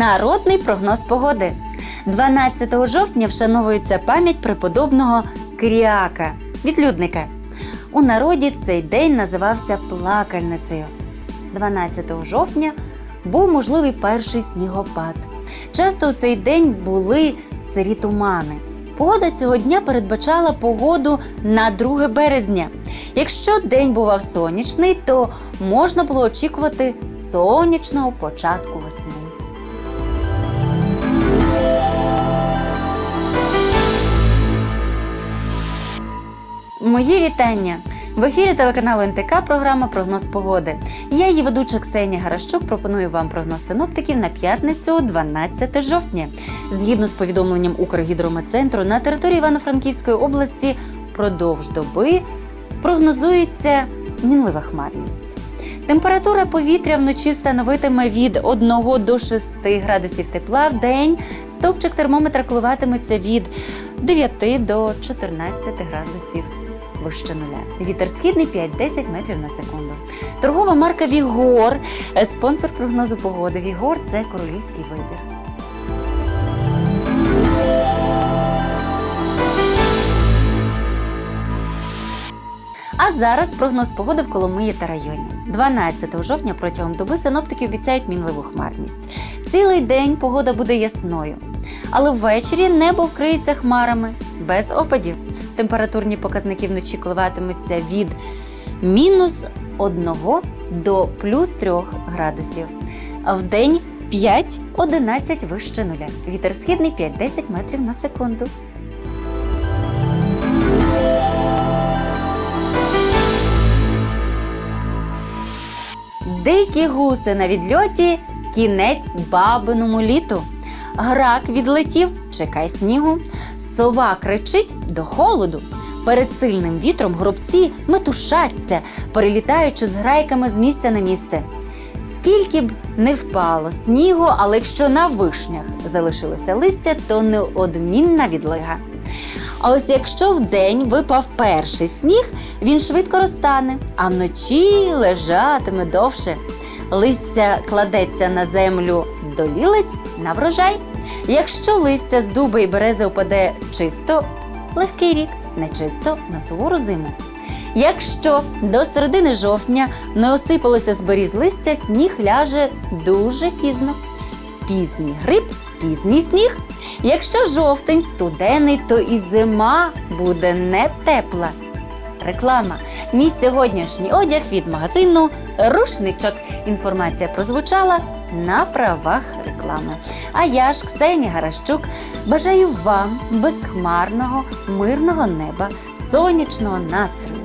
Народний прогноз погоди. 12 жовтня вшановується пам'ять преподобного Киріака, відлюдника. У народі цей день називався плакальницею. 12 жовтня був можливий перший снігопад. Часто у цей день були сирі тумани. Погода цього дня передбачала погоду на 2 березня. Якщо день бував сонячний, то можна було очікувати сонячного початку весни. Мої вітання! В ефірі телеканалу НТК програма Прогноз погоди. Я її ведуча Ксенія Гаращук пропоную вам прогноз синоптиків на п'ятницю, 12 жовтня. Згідно з повідомленням Укргідрометцентру, на території Івано-Франківської області продовж доби прогнозується мінлива хмарність. Температура повітря вночі становитиме від 1 до 6 градусів тепла в день. Стовпчик термометра коливатиметься від 9 до 14 градусів вище нуля. Вітер східний 5-10 метрів на секунду. Торгова марка Вігор, е, спонсор прогнозу погоди. Вігор це королівський вибір. А зараз прогноз погоди в Коломиї та районі. 12 жовтня протягом доби синоптики обіцяють мінливу хмарність. Цілий день погода буде ясною, але ввечері небо вкриється хмарами без опадів. Температурні показники вночі коливатимуться від мінус 1 до плюс 3 градусів. А в день 5-11 вище нуля. Вітер східний 5-10 метрів на секунду. Дикі гуси на відльоті, кінець бабиному літу. Грак відлетів, чекай снігу. Сова кричить до холоду. Перед сильним вітром гробці метушаться, перелітаючи з грайками з місця на місце. Скільки б не впало снігу, але якщо на вишнях залишилося листя, то неодмінна відлига. А ось якщо вдень випав перший сніг, він швидко розтане, а вночі лежатиме довше. Листя кладеться на землю долілець на врожай. Якщо листя з дуба і берези опаде чисто, легкий рік, нечисто на сувору зиму. Якщо до середини жовтня не осипалося з беріз листя, сніг ляже дуже пізно. Пізній гриб, пізній сніг. Якщо жовтень студений, то і зима буде не тепла. Реклама. Мій сьогоднішній одяг від магазину Рушничок. Інформація прозвучала на правах реклами. А я ж Ксенія Гаращук бажаю вам безхмарного, мирного неба, сонячного настрою,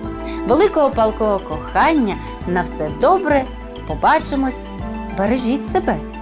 великого палкого кохання. На все добре. Побачимось. Бережіть себе.